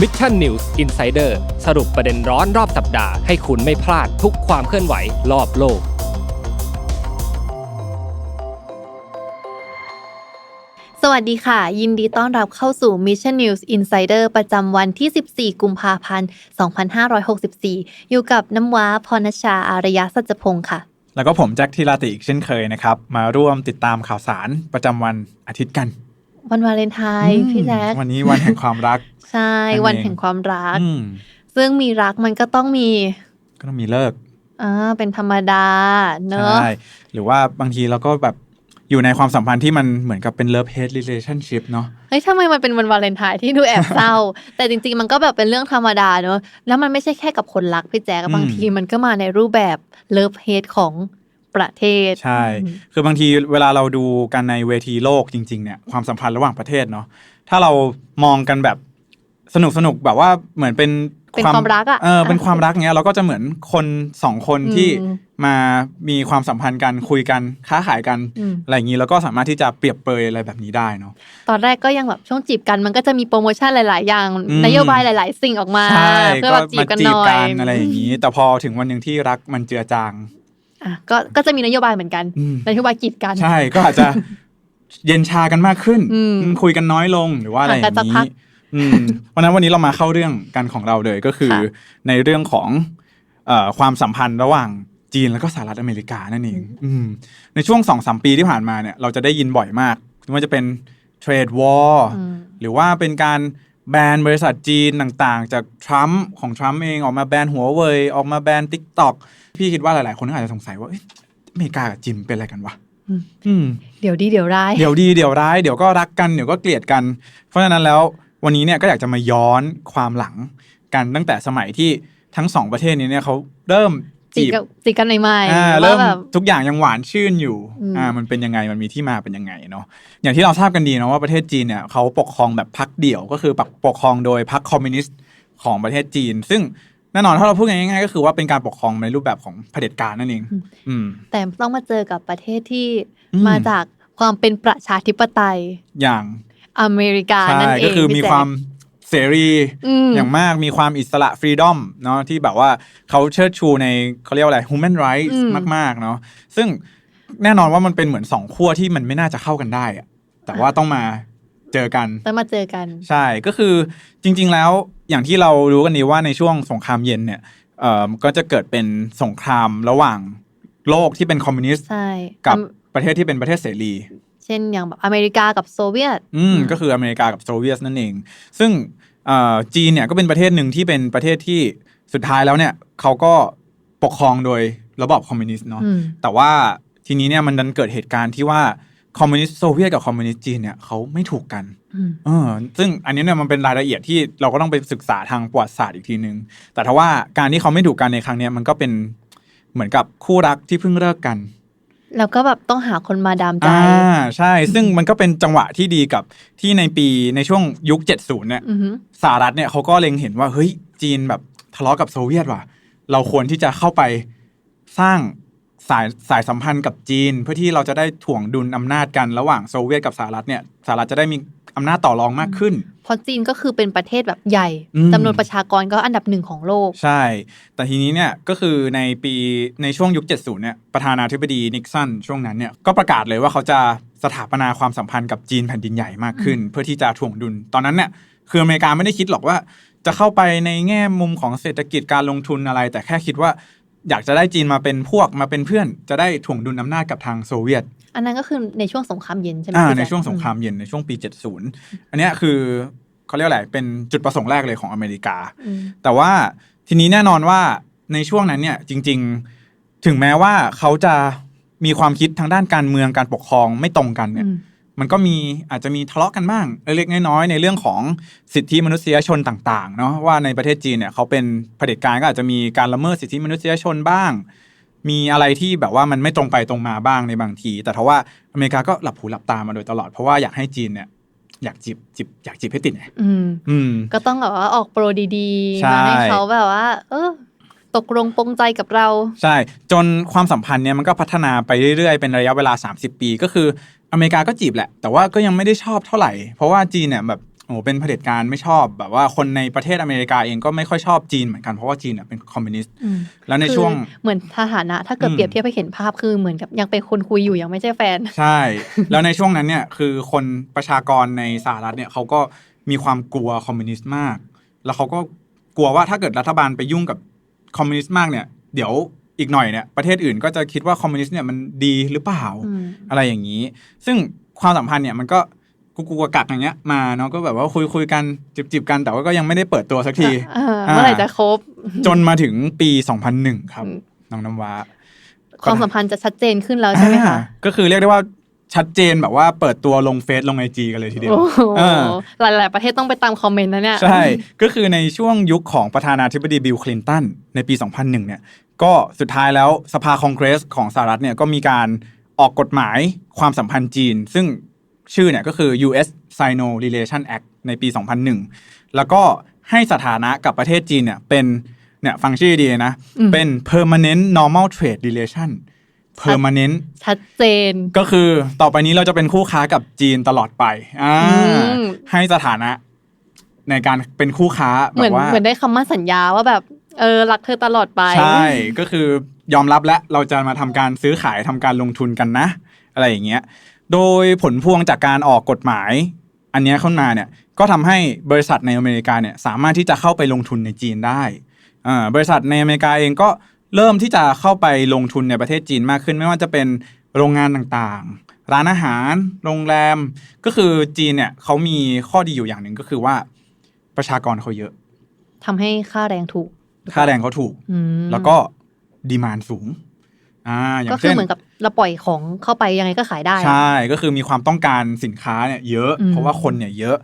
Mission News Insider สรุปประเด็นร้อนรอบสัปดาห์ให้คุณไม่พลาดทุกความเคลื่อนไหวรอบโลก สวัสดีค่ะ ยินดีต้อนรับเข้าสู่ Mission News Insider ประจำวันที่ 14 กุมภาพันธ์ 2564 อยู่กับน้ำว้าพรณชาอารยะสัจพงศ์ค่ะแล้วก็ผมแจ็คทีลาติอีกเช่นเคยนะครับ มาร่วมติดตามข่าวสารประจำวันอาทิตย์กัน วันวาเลนไทน์พี่แจ๊ควันนี้วันแห่งความรัก ใช่นั่นเองวันแห่งความรักอืมซึ่งมีรักมันก็ต้องมี ก็ต้องมีเลิกอ่าเป็นธรรมดา เนอะใช่หรือว่าบางทีเราก็แบบอยู่ในความสัมพันธ์ที่มันเหมือนกับเป็น love hate relationship เนาะเฮ้ยทำไมมันเป็นวันวาเลนไทน์ที่ดูแอบเศร้า แต่จริง ๆ มันก็แบบเป็นเรื่องธรรมดาเนอะแล้วมันไม่ใช่แค่กับคนรักพี่แจ๊คบางทีมันก็มาในรูปแบบเลิฟเฮดของ ประเทศ ใช่ คือบางทีเวลาเราดูกันในเวทีโลกจริง ๆ เนี่ยความสัมพันธ์ระหว่างประเทศเนาะถ้าเรามองกันแบบสนุกสนุกๆแบบว่าเหมือนเป็นเป็นความรักอะเออเป็นความรักเนี้ยเราก็จะเหมือนคนสองคนที่อืมมามีความสัมพันธ์กันคุยกันค้าขายกันอืมอะไรอย่างนี้แล้วก็สามารถที่จะเปรียบเปรยอะไรแบบนี้ได้เนาะตอนแรกก็ยังแบบช่วงจีบกันมันก็จะมีโปรโมชั่นหลาย ๆ อย่างอืมนโยบายหลาย ๆ สิ่งออกมาใช่เพื่อก็แบบจีมาบกันจีหบน่อยกันอะไรอย่างนี้ แต่พอถึงวันหนึ่งที่รักมันเจือจาง อะก็ก็จะมีนโยบายเหมือนกันอืมนโยบายกีดกัน ใช่ก็อาจจะเย็นชากันมากขึ้นอืมอืมคุยกันน้อยลงหรือว่าอะไรอย่าห่างกันสักงพันี้กอืมเพราะฉะนั้นวันนี้เรามาเข้าเรื่องกันของเราเลยก็คือค่ะในเรื่องของเอ่อความสัมพันธ์ระหว่างจีนแล้วก็สหรัฐอเมริกานั่นเองอืมในช่วงสองสามปีที่ผ่านมาเนี่ยเราจะได้ยินบ่อยมากไม่ว่าจะเป็นเทรดวอร์อืมหรือว่าเป็นการแบนบริษัทจีนต่างๆ จากทรัมป์ของทรัมป์เองออกมาแบนหัวเว่ยออกมาแบนทิกตอก พี่คิดว่าหลาย ๆ คนก็อาจจะสงสัยว่าเอ๊ะอเมริกากับจีนเป็นอะไรกันวะอืมอืมเดี๋ยวดีเดี๋ยวร้าย เดี๋ยวดีเดี๋ยวร้าย เดี๋ยวก็รักกัน เดี๋ยวก็เกลียดกัน เพราะฉะนั้นแล้ววันนี้เนี่ยก็อยากจะมาย้อนความหลังกันตั้งแต่สมัยที่ทั้งสองประเทศนี้เนี่ยเขาเริ่มจีจีบบกับจีบกันใหม่อ่าๆเริ่ว่ามแบบทุกอย่างยังหวานชื่นอยู่อืมอ่ามันเป็นยังไงมันมีที่มาเป็นยังไงเนาะอย่างที่เราทราบกันดีเนาะว่าประเทศจีนเนี่ยเขาปกครองแบบพรรคเดี่ยวก็คือปกครองโดยพรรคคอมมิวนิสต์ของประเทศจีน ซึ่ง แน่นอนถ้าเราพูดง่ายๆก็คือว่าเป็นการปกครองในรูปแบบของเผด็จการนั่นเองอืมแต่ต้องมาเจอกับประเทศที่อืมมาจากความเป็นประชาธิปไตย อย่างอเมริกาใช่นั่นเองก็คือมีพี่แจ๊ความเสรีอืมอย่างมากมีความอิสระฟรีดอมเนาะที่แบบว่าเขาเชิดชูในเขาเรียกว่าอะไร human rights อืมมากๆเนาะซึ่งแน่นอนว่ามันเป็นเหมือนสองขั้วที่มันไม่น่าจะเข้ากันได้อะแต่ว่าต้องมา เจอกันต้องมาเจอกัน ใช่ก็คือจริง ๆ แล้วอย่างที่เรารู้กันดีว่าในช่วงสงครามเย็นเนี่ยเอ่อก็จะเกิดเป็นสงครามระหว่างโลกที่เป็นคอมมิวนิสต์ใช่กับอืมประเทศที่เป็นประเทศเสรี เช่นอย่างแบบอเมริกากับโซเวียต อืมก็คืออเมริกากับโซเวียตนั่นเอง ซึ่งเอ่อจีนเนี่ยก็เป็นประเทศหนึ่งที่เป็นประเทศที่สุดท้ายแล้วเนี่ยเขาก็ปกครองโดยระบอบคอมมิวนิสต์เนาะอืมแต่ว่าทีนี้เนี่ยมันดันเกิดเหตุการณ์ที่ว่า คอมมิวนิสต์โซเวียตกับคอมมิวนิสต์จีนเนี่ยเขาไม่ถูกกันอืมเออซึ่งอันนี้เนี่ยมันเป็นรายละเอียดที่เราก็ต้องไปศึกษาทางประวัติศาสตร์อีกทีนึง แต่ถ้าว่าการที่เขาไม่ถูกกันในครั้งเนี้ยมันก็เป็นเหมือนกับคู่รักที่เพิ่งเลิกกัน แล้วก็แบบต้องหาคนมาดามใจอ่าใช่ ซึ่งมันก็เป็นจังหวะที่ดีกับที่ในปีในช่วงยุค 70 เนี่ยอือหือสหรัฐเนี่ยเขาก็เล็งเห็นว่าเฮ้ยจีนแบบทะเลาะกับโซเวียตว่ะ เราควรที่จะเข้าไปสร้าง สายสายสัมพันธ์กับจีน เพื่อที่เราจะได้ถ่วงดุลอำนาจกันระหว่างโซเวียตกับสหรัฐเนี่ยสหรัฐจะได้มีอำนาจต่อรองมากขึ้น เพราะจีนก็คือเป็นประเทศแบบใหญ่อืมจำนวนประชากรก็อันดับหนึ่งของโลก ใช่ แต่ทีนี้เนี่ยก็คือในปีในช่วงยุค 70 เนี่ยประธานาธิบดีนิกสันช่วงนั้นเนี่ยก็ประกาศเลยว่าเขาจะสถาปนาความสัมพันธ์กับจีนแผ่นดินใหญ่มากขึ้น เพื่อที่จะถ่วงดุลตอนนั้นเนี่ยคืออเมริกาไม่ได้คิดหรอกว่าจะเข้าไปในแง่มุมของเศรษฐกิจการลงทุนอะไร แต่แค่คิดว่า อยากจะได้จีนมาเป็นพวกมาเป็นเพื่อนจะได้ถ่วงดุลอำนาจกับทางโซเวียต อันนั้นก็คือในช่วงสงครามเย็นใช่ไหมอ่าพี่ในแจ๊คช่วงสงครามเย็นในช่วงปี 70 อันเนี้ยคือเขาเรียกอะไรเป็นจุดประสงค์แรกเลยของอเมริกาอืมแต่ว่าทีนี้แน่นอนว่าในช่วงนั้นเนี่ยจริง ๆ ถึงแม้ว่าเขาจะมีความคิดทางด้านการเมืองการปกครองไม่ตรงกันเนี่ยอื มมันก็มีอาจจะมีทะเลาะกันบ้างเล็กๆน้อยๆในเรื่องของสิทธิมนุษยชนต่างๆเนาะว่าในประเทศจีนเนี่ยเขาเป็นเผด็จการก็อาจจะมีการละเมิดสิทธิมนุษยชนบ้าง มีอะไรที่แบบว่ามันไม่ตรงไปตรงมาบ้างในบางที แต่ทว่าอเมริกาก็หลับหูหลับตามาโดยตลอดเพราะว่าอยากให้จีนเนี่ยอยากจีบจีบอยากจีบให้ติดไงอืมอืมก็ต้องแบบว่าออกโปรดีใช่ๆมาให้เขาแบบว่า เออตกลงปรงใจกับเรา ใช่ จนความสัมพันธ์เนี่ยมันก็พัฒนาไปเรื่อยๆ เป็นระยะเวลา 30 ปี ก็คือ อเมริกาก็จีบแหละ แต่ว่าก็ยังไม่ได้ชอบเท่าไหร่ เพราะว่าจีนเนี่ยแบบโอ้โหเป็นเผด็จการไม่ชอบแบบว่าคนในประเทศอเมริกาเองก็ไม่ค่อยชอบจีนเหมือนกันเพราะว่าจีนเนี่ยเป็นคอมมิวนิสต์อืมแล้วในคือช่วงเหมือนสถานะ ถ้าเกิดอืมเปรียบเทียบให้เห็นภาพคือเหมือนกับยังเป็นคนคุยอยู่ยังไม่ใช่แฟน ใช่ แล้วในช่วงนั้นเนี่ยคือคนประชากรในสหรัฐเนี่ยเขาก็มีความกลัวคอมมิวนิสต์มาก แล้วเขาก็กลัวว่าถ้าเกิดรัฐบาลไปยุ่งกับคอมมิวนิสต์มากเนี่ยเดี๋ยว อีกหน่อยเนี่ยประเทศอื่นก็จะคิดว่าคอมมิวนิสต์เนี่ยมันดีหรือเปล่าอืมอะไรอย่างนี้ ซึ่งความสัมพันธ์เนี่ยมันก็กุกกุกกักอย่างเงี้ยมาเนาะก็แบบว่าคุยคุยกันจิบจิบกันแต่ว่าก็ยังไม่ได้เปิดตัวสักทีเออเมื่อไหร่จะครบ จนมาถึงปี 2001 ครับอืมน้องน้ำว้าความสัมพันธ์จะชัดเจนขึ้นแล้วใช่ไหมคะอ่าก็คือเรียกได้ว่า ชัดเจนแบบว่าเปิดตัวลงเฟซลงไอจีกันเลยทีเดียวโอ้โหเออหลายๆประเทศต้องไปตามคอมเมนต์นะเนี่ย ใช่ ก็คือในช่วงยุคของประธานาธิบดีบิลคลินตันในปี 2001 เนี่ย ก็สุดท้ายแล้วสภาคองเกรสของสหรัฐเนี่ยก็มีการออกกฎหมายความสัมพันธ์จีน ซึ่งชื่อเนี่ยก็คือ U.S. Sino Relation Act ในปี 2001 แล้วก็ให้สถานะกับประเทศจีนเนี่ยเป็นเนี่ยฟังชื่อดีนะอืมเป็น permanent normal trade relation permanent ชัดเจน ก็คือต่อไปนี้เราจะเป็นคู่ค้ากับจีนตลอดไปอ่าอืมให้สถานะ ในการเป็นคู่ค้าเหแบมือนบว่าเหมือนได้คำมั่นสัญญาว่าแบบเออรักเธอตลอดไป ใช่ ก็คือยอมรับและเราจะมาทำการซื้อขายทำการลงทุนกันนะ อะไรอย่างเงี้ย โดยผลพวงจากการออกกฎหมาย อันเนี้ยเข้ามาเนี่ยก็ทำให้บริษัทในอเมริกาเนี่ยสามารถที่จะเข้าไปลงทุนในจีนได้อ่าบริษัทในอเมริกาเองก็ เริ่มที่จะเข้าไปลงทุนในประเทศจีนมากขึ้น ไม่ว่าจะเป็นโรงงานต่างๆ ร้านอาหาร โรงแรม ก็คือจีนเนี่ยเขามีข้อดีอยู่อย่างหนึ่งก็คือว่า ประชากรเขาเยอะทำให้ค่าแรงถูก ค่าแรงเขาถูกอืมแล้วก็ดีมานสูงอ่าอย่าก็งคือเช่นเหมือนกับเราปล่อยของเข้าไปยังไงก็ขายได้ ใช่ ก็คือมีความต้องการสินค้าเนี่ยเยอะอืมเพราะว่าคนเนี่ยเยอะ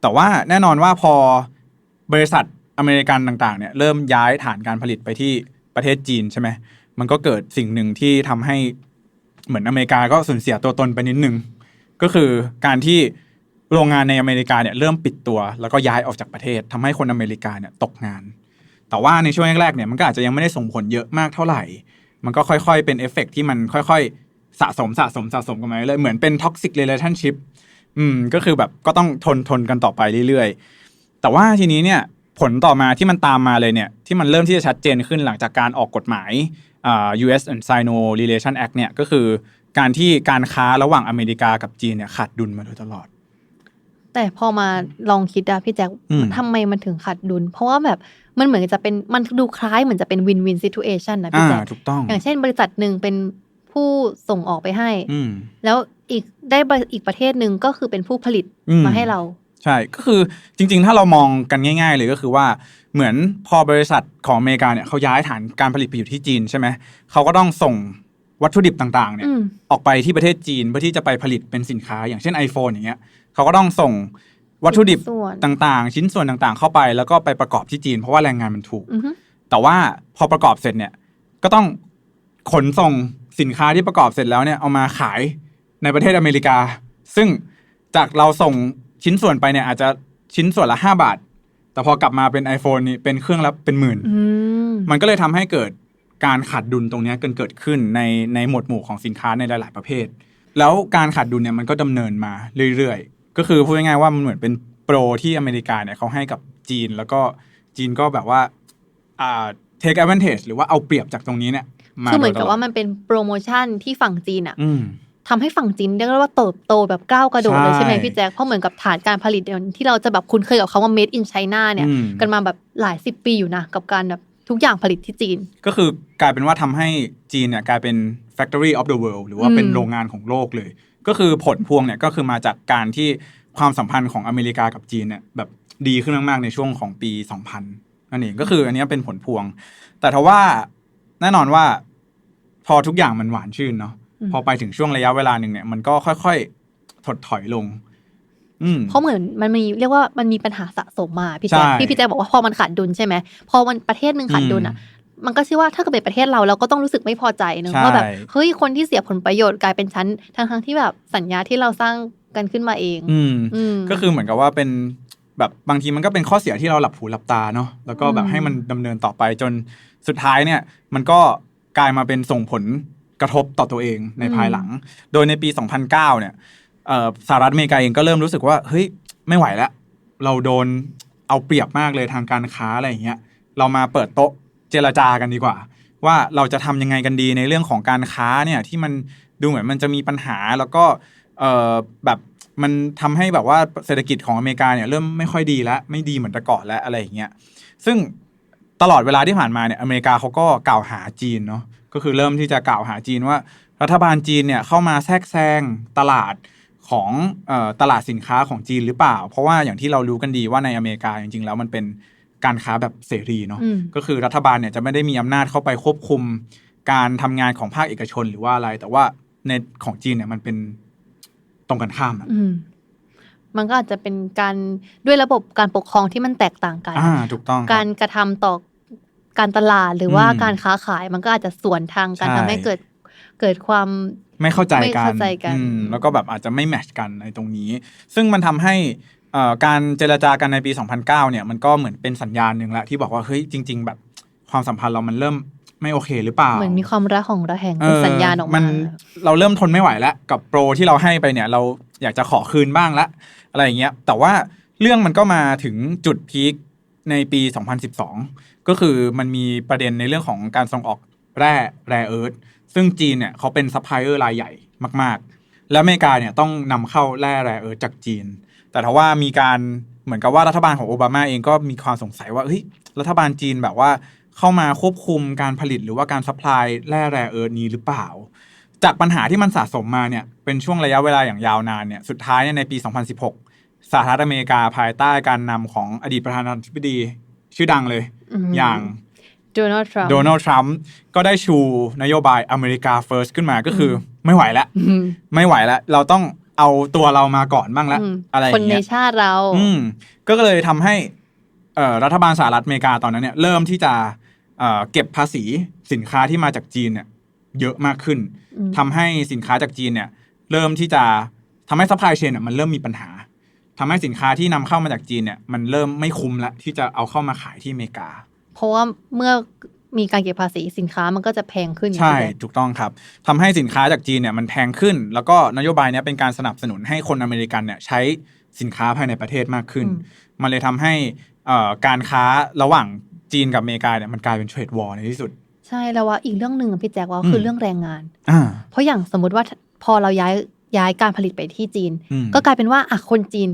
แต่ว่าแน่นอนว่าพอบริษัทอเมริกันต่างๆ เนี่ยเริ่มย้ายฐานการผลิตไปที่ ประเทศจีนใช่ไหมมันก็เกิดสิ่งหนึ่งที่ทำให้เหมือนอเมริกาก็สูญเสียตัวตนไปนิดนึงก็คือการที่โรงงานในอเมริกาเนี่ยเริ่มปิดตัว แล้วก็ย้ายออกจากประเทศทำให้คนอเมริกาเนี่ยตกงาน แต่ว่าในช่วงแรกๆเนี่ยมันก็อาจจะยังไม่ได้ส่งผลเยอะมากเท่าไหร่ มันก็ค่อยๆ เป็นเอฟเฟกต์ที่มันค่อยๆ สะสมสะสมสะสมกันมาเลยเหมือนเป็นท็อกซิกเรล t i o n ชิพอืมก็คือแบบก็ต้องทนทนกันต่อไปเรื่อยๆ แต่ว่าทีนี้เนี่ย ผลต่อมาที่มันตามมาเลยเนี่ยที่มันเริ่มที่จะชัดเจนขึ้นหลังจากการออกกฎหมายอ่า U.S. and Sino Relation Act เนี่ยก็คือการที่การค้าระหว่างอเมริกากับจีนเนี่ยขาดดุลมาโดยตลอด แต่พอมาลองคิดอะพี่แจ๊คอืมทำไมมันถึงขาดดุล เพราะว่าแบบมันเหมือนจะเป็นมันดูคล้ายเหมือนจะเป็นวินวินซิทูเอชันนะพี่อ่าแจ๊คถูกต้อง อย่างเช่นบริษัทหนึ่งเป็นผู้ส่งออกไปให้อืมแล้วอีกได้บริอีกประเทศหนึ่งก็คือเป็นผู้ผลิตอืมมาให้เรา ใช่ก็คือจริง ๆ ถ้าเรามองกันง่าย ๆ เลยก็คือว่าเหมือนพอบริษัทของอเมริกาเนี่ยเขาย้ายฐานการผลิตไปอยู่ที่จีนใช่ไหมเขาก็ต้องส่งวัตถุดิบต่างๆเนี่ยอืมออกไปที่ประเทศจีนเพื่อที่จะไปผลิตเป็นสินค้า อย่างเช่น iPhone อย่างเงี้ยเขาก็ต้องส่งวัตถุดิบชิ้นส่วนต่างๆ ชิ้นส่วนต่างๆ เข้าไป แล้วก็ไปประกอบที่จีน เพราะว่าแรงงานมันถูกอือฮึแต่ว่าพอประกอบเสร็จเนี่ยก็ต้องขนส่งสินค้าที่ประกอบเสร็จแล้วเนี่ยเอามาขายในประเทศอเมริกา ซึ่งจากเราส่ง ชิ้นส่วนไปเนี่ยอาจจะชิ้นส่วนละ5บาท แต่พอกลับมาเป็น iPhone นี่เป็นเครื่องละเป็นหมื่นอืมมันก็เลยทำให้เกิดการขาดดุลตรงเนี้ยเกิดเกิดขึ้นในในหมวดหมู่ของสินค้าในหลาย ๆ ประเภท แล้วการขาดดุลเนี่ยมันก็ดำเนินมาเรื่อย ๆ ก็คือพูดง่ายๆว่ามันเหมือนเป็นโปรที่อเมริกาเนี่ยเขาให้กับจีน แล้วก็จีนก็แบบว่าอ่า take advantage หรือว่าเอาเปรียบจากตรงนี้เนี่ยมาคือเหมือนกับโดยตลดว่ามันเป็นโปรโมชั่นที่ฝั่งจีนอะอืม ทำให้ฝั่งจีนเรียกได้ว่าเติบโตแบบก้าวกระโดดเลยใช่ใช่ไหมพี่แจ๊คเพราะเหมือนกับฐานการผลิตเดี๋ยวที่เราจะแบบคุ้นเคยกับคาว่า made in China เนี่ยอืมกันมาแบบหลายสิบปีอยู่นะกับการแบบทุกอย่างผลิตที่จีน ก็คือกลายเป็นว่าทำให้จีนเนี่ยกลายเป็น factory of the world หรือว่าอืมเป็นโรงงานของโลกเลย ก็คือผลพวงเนี่ยก็คือมาจากการที่ความสัมพันธ์ของอเมริกากับจีนเนี่ยแบบดีขึ้นมาก ๆ ในช่วงของปี 2000นั่นเองก็คืออันเนี้ยเป็นผลพวง แต่ทว่าแน่นอนว่าพอทุกอย่างมันหวานชื่นเนาะอืม พอไปถึงช่วงระยะเวลาหนึ่งเนี่ยมันก็ค่อยๆถดถอยลงอืมเพราะเหมือนมันมีเรียกว่ามันมีปัญหาสะสมมาพี่แจ๊คใช่ที่พี่แจ๊คบอกว่าพอมันขาดดุลใช่ไหมพอมันประเทศหนึ่งขาดดุลอะมันก็เชื่อว่าถ้าเกิดเป็นประเทศเราเราก็ต้องรู้สึกไม่พอใจเนอะใช่ว่าแบบเฮ้ยคนที่เสียผลประโยชน์กลายเป็นชั้นทั้งทั้งๆที่แบบสัญญาที่เราสร้างกันขึ้นมาเอง อืมอืมก็คือเหมือนกับว่าเป็นแบบบางทีมันก็เป็นข้อเสียที่เราหลับหูหลับตาเนาะแล้วก็แบบอืมให้มันดำเนินต่อไปจนสุดท้ายเนี่ย มันก็กลายมาเป็นส่งผล กระทบต่อตัวเองในภายหลัง โดยในปี 2009 เนี่ยเอ่อสหรัฐอเมริกาเองก็เริ่มรู้สึกว่าเฮ้ยไม่ไหวแล้ว เราโดนเอาเปรียบมากเลยทางการค้าอะไรอย่างเงี้ยเรามาเปิดโต๊ะเจรจากันดีกว่า ว่าเราจะทำยังไงกันดีในเรื่องของการค้าเนี่ยที่มันดูเหมือนมันจะมีปัญหาแล้วก็เออแบบมันทำให้แบบว่าเศรษฐกิจของอเมริกาเนี่ยเริ่มไม่ค่อยดีแล้วไม่ดีเหมือนแต่ก่อนแล้วอะไรอย่างเงี้ยซึ่ง ตลอดเวลาที่ผ่านมาเนี่ยอเมริกาเขาก็กล่าวหาจีนเนาะก็คือเริ่มที่จะกล่าวหาจีนว่า รัฐบาลจีนเนี่ยเข้ามาแทรกแซงตลาดของเอ่อตลาดสินค้าของจีนหรือเปล่า เพราะว่าอย่างที่เรารู้กันดีว่าในอเมริกาจริง ๆ แล้วมันเป็นการค้าแบบเสรีเนาะอืมก็คือรัฐบาลเนี่ยจะไม่ได้มีอำนาจเข้าไปควบคุม การทำงานของภาคเอกชนหรือว่าอะไร แต่ว่าในของจีนเนี่ยมันเป็นตรงกันข้ามอะอื มมันก็อาจจะเป็นการด้วยระบบการปกครองที่มันแตกต่างกันอ่าถูกต้องครับการกระทำต่อการตลาดหรือว่าอืมการค้าขายมันก็อาจจะสวนทางกันใช่ทำให้เกิดเกิดความไม่เข้าใจไม่กันเข้าใจกันอืมแล้วก็แบบอาจจะไม่แมทชกันในตรงนี้ ซึ่งมันทำให้เอ่อการเจรจากันในปี 2009 เนี่ยมันก็เหมือนเป็นสัญญาณหนึ่งละที่บอกว่าเฮ้ยจริง ๆ แบบความสัมพันธ์เรามันเริ่มไม่โอเคหรือเปล่า เหมือนมีความระหองระแหงเอเป็นอสัญญาณออกมัมานเราเริ่มทนไม่ไหวแล้ว กับโปรที่เราให้ไปเนี่ย เราอยากจะขอคืนบ้างละ อะไรอย่างเงี้ยแต่ว่าเรื่องมันก็มาถึงจุดพีคในปี 2012 ก็คือมันมีประเด็นในเรื่องของการส่งออกแร่แร่เอิร์ธซึ่งจีนเนี่ยเขาเป็นซัพพลายเออร์รายใหญ่มาก ๆ แล้วอเมริกาเนี่ยต้องนำเข้าแร่แร่เอิร์ธจากจีน แต่ทว่ามีการเหมือนกับว่ารัฐบาลของโอบามาเองก็มีความสงสัยว่าเฮ้ยรัฐบาลจีนแบบว่าเข้ามาควบคุมการผลิตหรือว่าการซัพพลายแร่แร่เอิร์ธนี้หรือเปล่า จากปัญหาที่มันสะสมมาเนี่ยเป็นช่วงระยะเวลาอย่างยาวนานเนี่ยสุดท้ายเนี่ยในปี 2016 สหรัฐอเมริกาภายใต้การนำของอดีตประธานาธิบดีชื่อดังเลยมอย่างโดนัลด์ทรัมป์โดนัลด์ทรัมป์ก็ได้ชูนโยบายอเมริกา First ขึ้นมาก็คืออไม่ไหวแล้วอืมไม่ไหวแล้ว เราต้องเอาตัวเรามาก่อนบ้างแล้วอืมอะไรอคนย่างในเงี้ยชาติเรา อืมก็เลยทำให้เอ่อรัฐบาลสหรัฐอเมริกาตอนนั้นเนี่ยเริ่มที่จะเอ่อเก็บภาษีสินค้าที่มาจากจีนเนี่ยเยอะมากขึ้นอืมทำให้สินค้าจากจีนเนี่ย เริ่มที่จะทำให้ซัพพลายเชนเนี่ยมันเริ่มมีปัญหา ทำให้สินค้าที่นำเข้ามาจากจีนเนี่ยมันเริ่มไม่คุ้มละที่จะเอาเข้ามาขายที่อเมริกา เพราะว่าเมื่อมีการเก็บภาษีสินค้ามันก็จะแพงขึ้น ใช่ไหมถูกต้องครับทำให้สินค้าจากจีนเนี่ยมันแพงขึ้น แล้วก็นโยบายเนี้ยเป็นการสนับสนุนให้คนอเมริกันเนี่ยใช้สินค้าภายในประเทศมากขึ้น มันเลยทำให้เอ่อการค้าระหว่างจีนกับอเมริกาเนี่ยมันกลายเป็นเทรดวอร์ในที่สุด ใช่แล้วว่าอีกเรื่องหนึ่งอะพี่แจ็คว่าอืมคือเรื่องแรงงานอ่าเพราะอย่างสมมุติว่าพอเราย้าย ย้ายการผลิตไปที่จีนอืมก็กลายเป็นว่าอะคนจีน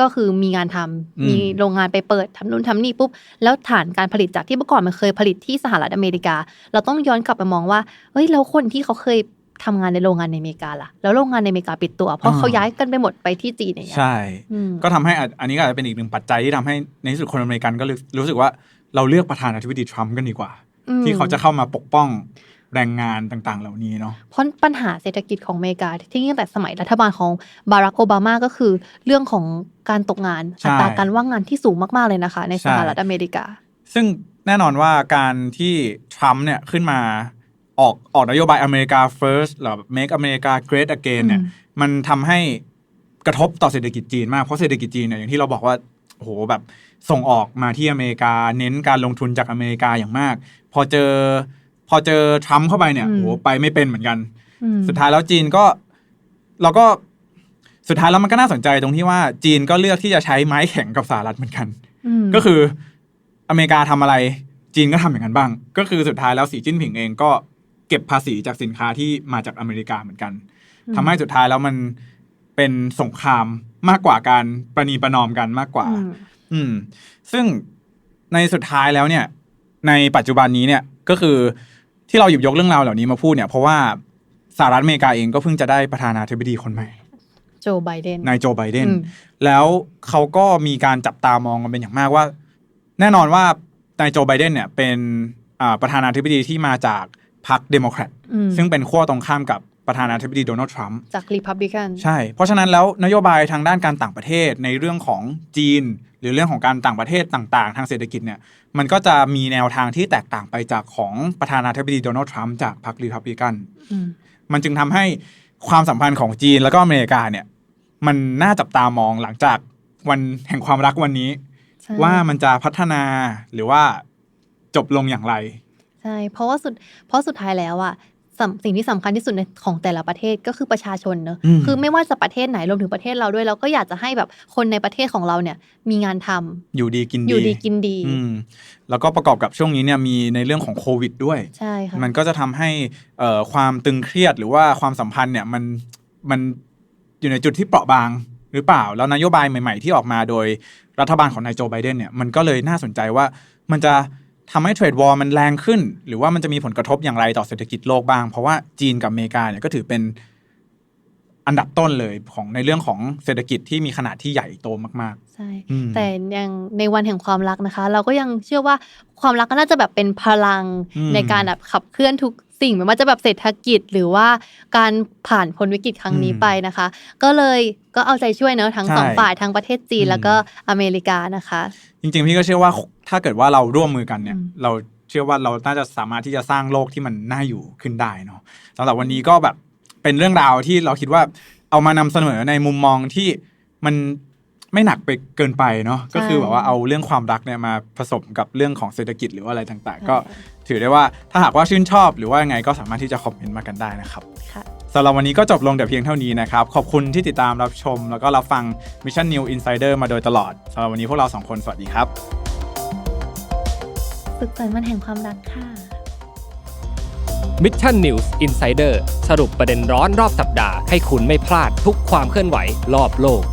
ก็คือมีงานทำอืมมีโรงงานไปเปิดทำนู่นทำนี่ปุ๊บแล้วฐานการผลิตจากที่เมื่อก่อนมันเคยผลิตที่สหรัฐอเมริกา เราต้องย้อนกลับไปมองว่าเฮ้ยแล้วคนที่เขาเคยทำงานในโรงงานในอเมริกาล่ะ แล้วโรงงานในอเมริกาปิดตัว เพราะเขาย้ายกันไปหมดไปที่จีนอย่างเงี้ยใช่อืมก็ทำให้อะอันนี้ก็อาจจะเป็นอีกหนึ่งปัจจัยที่ทำให้ในที่สุดคนอเมริกันก็รู้รู้สึกว่าเราเลือกประธานาธิบดีทรัมป์กันดีกว่าอืมที่เขาจะเข้ามาปกป้อง แรงงานต่างๆ เหล่านี้เนาะเพราะปัญหาเศรษฐกิจของอเมริกาที่ตั้งแต่สมัยรัฐบาลของบารักโอบามาก็คือ เรื่องของการตกงานใช่อัตราการว่างงานที่สูงมากๆเลยนะคะ ในใช่สหรัฐอเมริกา ซึ่งแน่นอนว่าการที่ทรัมป์เนี่ยขึ้นมาออกออกนโยบายอเมริกา first หรือ make America great again เนี่ยอืมมันทำให้กระทบต่อเศรษฐกิจจีนมาก เพราะเศรษฐกิจจีนเนี่ยอย่างที่เราบอกว่าโอ้โหแบบส่งออกมาที่อเมริกา เน้นการลงทุนจากอเมริกาอย่างมาก พอเจอพ อเจอทรัมป์เข้าไปเนี่ยอืมโอ้โหไปไม่เป็นเหมือนกันอืมสุดท้ายแล้วจีนก็เราก็สุดท้ายแล้วมันก็น่าสนใจตรงที่ว่าจีนก็เลือกที่จะใช้ไม้แข็งกับสหรัฐเหมือนกันมก็คืออเมริกาทำอะไร จีนก็ทำอย่างนั้นบ้าง ก็คือสุดท้ายแล้วสีจิ้นผิงเองก็เก็บภาษีจากสินค้าที่มาจากอเมริกาเหมือนกันอืมทำให้สุดท้ายแล้วมันเป็นสงครามมากกว่าการประนีประนอมกันมากกว่า อืมอืมซึ่งในสุดท้ายแล้วเนี่ย ในปัจจุบันนี้เนี่ยก็คือ ที่เราหยิบยกเรื่องราวเหล่านี้มาพูดเนี่ยเพราะว่าสหรัฐอเมริกาเองก็เพิ่งจะได้ประธานาธิบดีคนใหม่โจไบเดนนายโจไบเดนอืมแล้วเขาก็มีการจับตามองกันเป็นอย่างมากว่า แน่นอนว่านายโจไบเดนเนี่ยเป็นอ่าประธานาธิบดีที่มาจากพรรคเดโมแครตอืมซึ่งเป็นขั้วตรงข้ามกับประธานาธิบดีโดนัลด์ทรัมป์จากรีพับลิกันใช่ เพราะฉะนั้นแล้วนโยบายทางด้านการต่างประเทศในเรื่องของจีน หรือเรื่องของการต่างประเทศต่างๆ ทางเศรษฐกิจเนี่ยมันก็จะมีแนวทางที่แตกต่างไปจากของประธานาธิบดีโดนัลด์ทรัมป์จากพรรครีพับลิกันอืมมันจึงทำให้ความสัมพันธ์ของจีนแล้วก็อเมริกาเนี่ย มันน่าจับตามองหลังจากวันแห่งความรักวันนี้ใช่ว่ามันจะพัฒนาหรือว่าจบลงอย่างไรใช่เพราะว่าสุดเพราะสุดท้ายแล้วอะ สำสิ่งที่สำคัญที่สุดในของแต่ละประเทศก็คือประชาชนเนอะอืมคือไม่ว่าจะประเทศไหนรวมถึงประเทศเราด้วยเราก็อยากจะให้แบบคนในประเทศของเราเนี่ย มีงานทำอยู่ดีกินดีอยู่ดีกินดีอืมแล้วก็ประกอบกับช่วงนี้เนี่ยมีในเรื่องของโควิด ด้วยใช่ค่ะมันก็จะทำให้เอ่อความตึงเครียดหรือว่าความสัมพันธ์เนี่ยมันมันอยู่ในจุดที่เปราะบางหรือเปล่า แล้วนโยบายใหม่ ๆ ที่ออกมาโดยรัฐบาลของนายโจไบเดนเนี่ยมันก็เลยน่าสนใจว่ามันจะ ทำให้เทรดวอร์มันแรงขึ้น หรือว่ามันจะมีผลกระทบอย่างไรต่อเศรษฐกิจโลกบ้าง เพราะว่าจีนกับอเมริกาเนี่ยก็ถือเป็นอันดับต้นเลยของในเรื่องของเศรษฐกิจที่มีขนาดที่ใหญ่โตมากใช่อืมแต่ยังในวันแห่งความรักนะคะ เราก็ยังเชื่อว่าความรักก็น่าจะแบบเป็นพลังอืมในการแบบขับเคลื่อนทุก สิ่งไม่ว่าจะแบบเศรษฐกิจหรือว่าการผ่านพ้นวิกฤตครั้งนี้อืมไปนะคะ ก็เลยก็เอาใจช่วยเนอะทั้งใช่สองฝ่ายทั้งประเทศจีนอืมแล้วก็อเมริกานะคะๆจริงๆพี่ก็เชื่อว่าถ้าเกิดว่าเราร่วมมือกันเนี่ยอืมเราเชื่อว่าเราน่าจะสามารถที่จะสร้างโลกที่มันน่าอยู่ขึ้นได้เนาะสำหรับวันนี้ก็แบบเป็นเรื่องราวที่เราคิดว่าเอามานำเสนอในมุมมองที่มัน ไม่หนักไปเกินไปเนาะก็คือแบบว่าเอาเรื่องความรักเนี่ยมาผสมกับเรื่องของเศรษฐกิจหรือว่าอะไรต่างๆ ก็ถือได้ว่าถ้าหากว่าชื่นชอบ หรือว่ายังไงก็สามารถที่จะคอมเมนต์มากันได้นะครับค่ะสำหรับวันนี้ก็จบลงแต่เพียงเท่านี้นะครับ ขอบคุณที่ติดตามรับชม แล้วก็รับฟัง Mission New Insider มาโดยตลอดสำหรับวันนี้พวกเราสองคนสวัสดีครับสุขสันต์วันแห่งความรักค่ะ Mission News Insider สรุปประเด็นร้อนรอบสัปดาห์ให้คุณไม่พลาดทุกความเคลื่อนไหวรอบโลก